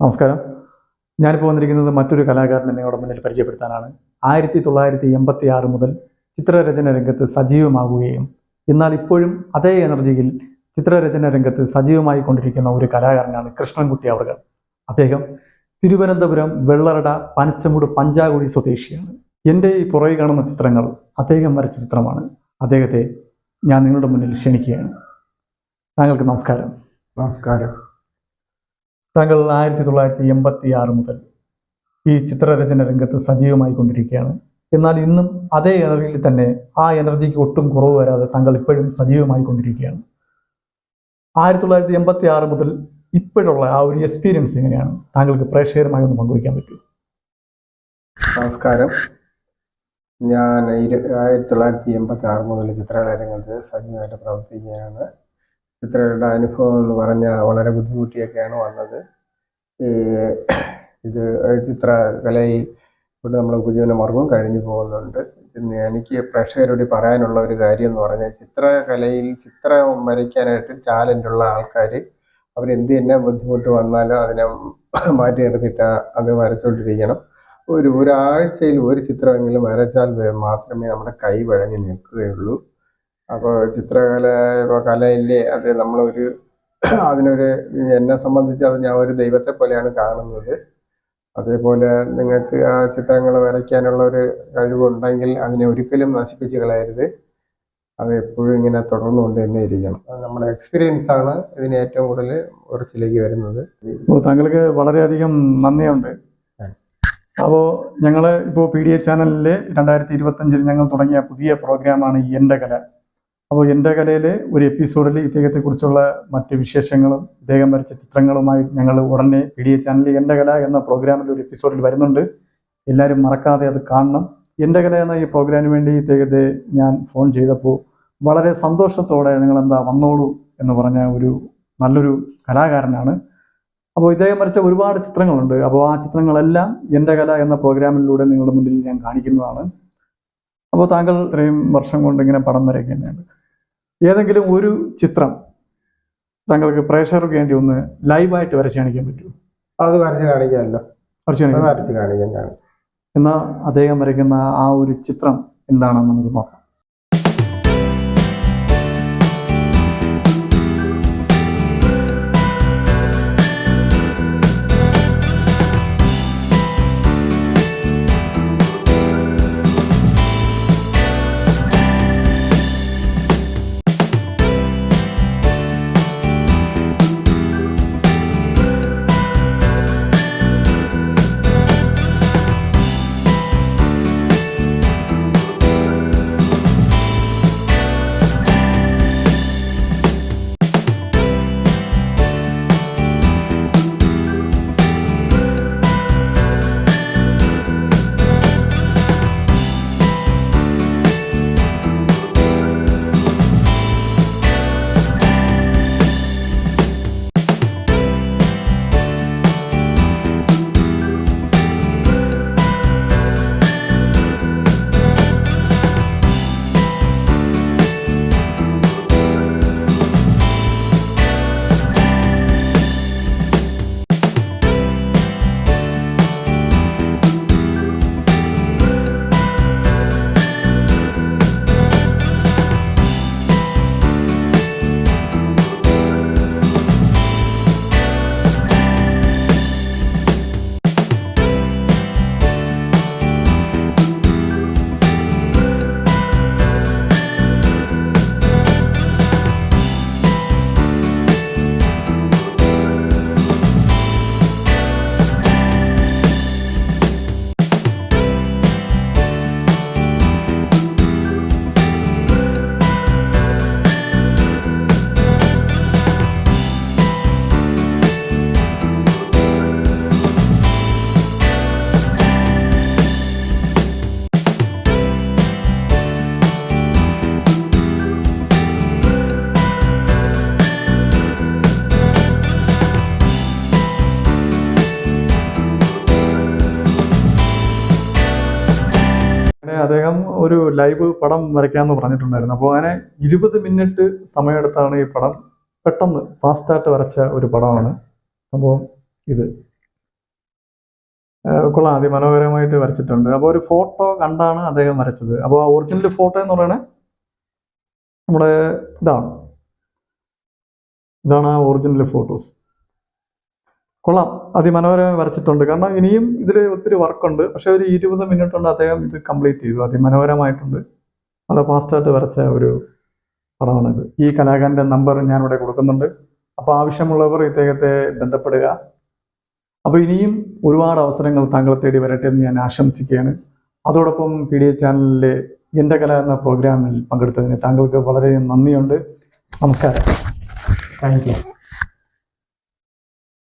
നമസ്കാരം. ഞാനിപ്പോൾ വന്നിരിക്കുന്നത് മറ്റൊരു കലാകാരനെ നിങ്ങളുടെ മുന്നിൽ പരിചയപ്പെടുത്താനാണ്. ആയിരത്തി തൊള്ളായിരത്തി എൺപത്തി ആറ് മുതൽ ചിത്രരചന രംഗത്ത് സജീവമാകുകയും എന്നാൽ ഇപ്പോഴും അതേ എനർജിയിൽ ചിത്രരചന രംഗത്ത് സജീവമായി കൊണ്ടിരിക്കുന്ന ഒരു കലാകാരനാണ് കൃഷ്ണൻകുട്ടി അവർ അദ്ദേഹം തിരുവനന്തപുരം വെള്ളറട പനച്ചമൂട് പഞ്ചാകുടി സ്വദേശിയാണ്. എന്റെ ഈ പുറകെ കാണുന്ന ചിത്രങ്ങൾ അദ്ദേഹം വരച്ച ചിത്രമാണ്. അദ്ദേഹത്തെ ഞാൻ നിങ്ങളുടെ മുന്നിൽ ക്ഷണിക്കുകയാണ്. താങ്കൾക്ക് നമസ്കാരം. നമസ്കാരം. താങ്കൾ ആയിരത്തി തൊള്ളായിരത്തി എൺപത്തി ആറ് മുതൽ ഈ ചിത്രരചന രംഗത്ത് സജീവമായി കൊണ്ടിരിക്കുകയാണ് എന്നാൽ ഇന്നും അതേ എനർജിയിൽ തന്നെ ആ എനർജിക്ക് ഒട്ടും കുറവ് വരാതെ താങ്കൾ ഇപ്പോഴും സജീവമായി കൊണ്ടിരിക്കുകയാണ് ആയിരത്തി തൊള്ളായിരത്തി എൺപത്തി ആറ് മുതൽ ഇപ്പോഴുള്ള ആ ഒരു എക്സ്പീരിയൻസ് എങ്ങനെയാണ്? താങ്കൾക്ക് പ്രേക്ഷകരുമായി ഒന്ന് പങ്കുവയ്ക്കാൻ പറ്റും. നമസ്കാരം. ഞാൻ ആയിരത്തി തൊള്ളായിരത്തി എൺപത്തി ആറ് മുതൽ ചിത്രകലാരംഗത്ത് സജീവമായിട്ട് പ്രവർത്തിക്കുകയാണ്. ചിത്രകലയുടെ അനുഭവം എന്ന് പറഞ്ഞാൽ വളരെ ബുദ്ധിമുട്ടിയൊക്കെയാണ് വന്നത്. ഈ ഇത് ചിത്രകലയിൽ കൊണ്ട് നമ്മൾ ഉപജീവന മാർഗവും കഴിഞ്ഞു പോകുന്നുണ്ട്. എനിക്ക് പ്രേക്ഷകരോട് പറയാനുള്ള ഒരു കാര്യം എന്ന് പറഞ്ഞാൽ ചിത്രകലയിൽ ചിത്രം വരയ്ക്കാനായിട്ട് ടാലന്റ് ഉള്ള ആൾക്കാർ അവരെന്ത് തന്നെ ബുദ്ധിമുട്ട് വന്നാലും അതിനെ മാറ്റി നിർത്തിയിട്ട് അത് വരച്ചുകൊണ്ടിരിക്കണം. ഒരു ഒരാഴ്ചയിൽ ഒരു ചിത്രമെങ്കിലും വരച്ചാൽ മാത്രമേ നമ്മുടെ കൈ വഴങ്ങി നിൽക്കുകയുള്ളൂ. അപ്പോൾ ചിത്രകല ഇപ്പോൾ കലയില്ലേ അത് നമ്മളൊരു അതിനൊരു എന്നെ സംബന്ധിച്ച് അത് ഞാൻ ഒരു ദൈവത്തെ പോലെയാണ് കാണുന്നത്. അതേപോലെ നിങ്ങൾക്ക് ആ ചിത്രങ്ങൾ വരയ്ക്കാനുള്ള ഒരു കഴിവുണ്ടെങ്കിൽ അതിനെ ഒരിക്കലും നശിപ്പിച്ച് കളയരുത്. അത് എപ്പോഴും ഇങ്ങനെ തുടർന്നുകൊണ്ട് തന്നെ ഇരിക്കണം. അത് നമ്മുടെ എക്സ്പീരിയൻസ് ആണ് ഇതിന് ഏറ്റവും കൂടുതൽ ഉറച്ചിലേക്ക് വരുന്നത്. അപ്പോൾ താങ്കൾക്ക് വളരെയധികം നന്ദിയുണ്ട്. അപ്പോൾ ഞങ്ങൾ ഇപ്പോൾ പി ഡി എ ചാനലിൽ രണ്ടായിരത്തി ഇരുപത്തഞ്ചിൽ ഞങ്ങൾ തുടങ്ങിയ പുതിയ പ്രോഗ്രാമാണ് എന്റെ കല. അപ്പോൾ എന്റെ കലയിലെ ഒരു എപ്പിസോഡിൽ ഇദ്ദേഹത്തെക്കുറിച്ചുള്ള മറ്റ് വിശേഷങ്ങളും ഇദ്ദേഹം വരച്ച ചിത്രങ്ങളുമായി ഞങ്ങൾ ഉടനെ പി ഡി എ ചാനലിൽ എന്റെ കല എന്ന പ്രോഗ്രാമിൽ ഒരു എപ്പിസോഡിൽ വരുന്നുണ്ട്. എല്ലാവരും മറക്കാതെ അത് കാണണം. എന്റെ കല എന്ന ഈ പ്രോഗ്രാമിന് വേണ്ടി ഇദ്ദേഹത്തെ ഞാൻ ഫോൺ ചെയ്തപ്പോൾ വളരെ സന്തോഷത്തോടെ നിങ്ങൾ എന്താ വന്നോളൂ എന്ന് പറഞ്ഞ ഒരു നല്ലൊരു കലാകാരനാണ്. അപ്പോൾ ഇദ്ദേഹം വരച്ച ഒരുപാട് ചിത്രങ്ങളുണ്ട്. അപ്പോൾ ആ ചിത്രങ്ങളെല്ലാം എന്റെ കല എന്ന പ്രോഗ്രാമിലൂടെ നിങ്ങളുടെ മുന്നിൽ ഞാൻ കാണിക്കുന്നതാണ്. അപ്പോൾ താങ്കൾ ഇത്രയും വർഷം കൊണ്ട് ഇങ്ങനെ പടം വരയ്ക്കുന്നുണ്ട് ഏതെങ്കിലും ഒരു ചിത്രം താങ്കൾക്ക് പ്രേക്ഷകർക്ക് വേണ്ടി ഒന്ന് ലൈവായിട്ട് വരച്ച് കാണിക്കാൻ പറ്റുമോ? അത് വരച്ച് കാണിക്കാമല്ലോ. വരച്ച് കാണിക്കാം. വരച്ച് കാണിക്കാൻ എന്നാൽ അദ്ദേഹം വരയ്ക്കുന്ന ആ ഒരു ചിത്രം എന്താണെന്ന് നമുക്ക് നോക്കാം. ഒരു ലൈവ് പടം വരയ്ക്കാമെന്ന് പറഞ്ഞിട്ടുണ്ടായിരുന്നു. അപ്പോൾ അങ്ങനെ ഇരുപത് മിനിറ്റ് സമയമെടുത്താണ് ഈ പടം പെട്ടെന്ന് ഫാസ്റ്റായിട്ട് വരച്ച ഒരു പടമാണ് സംഭവം ഇത്. കൊള്ളാം. അതിമനോഹരമായിട്ട് വരച്ചിട്ടുണ്ട്. അപ്പോൾ ഒരു ഫോട്ടോ കണ്ടാണ് അദ്ദേഹം വരച്ചത്. അപ്പോൾ ആ ഒറിജിനൽ ഫോട്ടോ എന്ന് പറയുന്നത് നമ്മുടെ ഇതാണ്. ഇതാണ് ആ ഒറിജിനൽ ഫോട്ടോസ് കൊള്ളാം. അതിമനോഹരമായി വരച്ചിട്ടുണ്ട്. കാരണം ഇനിയും ഇതിൽ ഒത്തിരി വർക്കുണ്ട്. പക്ഷെ ഒരു ഇരുപത് മിനിറ്റ് കൊണ്ട് അദ്ദേഹം ഇത് കംപ്ലീറ്റ് ചെയ്തു. അതിമനോഹരമായിട്ടുണ്ട്. വളരെ ഫാസ്റ്റായിട്ട് വരച്ച ഒരു പടമാണിത്. ഈ കലാകാരന്റെ നമ്പർ ഞാനിവിടെ കൊടുക്കുന്നുണ്ട്. അപ്പോൾ ആവശ്യമുള്ളവർ ഇദ്ദേഹത്തെ ബന്ധപ്പെടുക. അപ്പോൾ ഇനിയും ഒരുപാട് അവസരങ്ങൾ താങ്കൾ തേടി വരട്ടെ എന്ന് ഞാൻ ആശംസിക്കുകയാണ്. അതോടൊപ്പം പി ഡി ചാനലിലെ എന്റെ കല എന്ന പ്രോഗ്രാമിൽ പങ്കെടുത്തതിന് താങ്കൾക്ക് വളരെ നന്ദിയുണ്ട്. നമസ്കാരം. Thank you.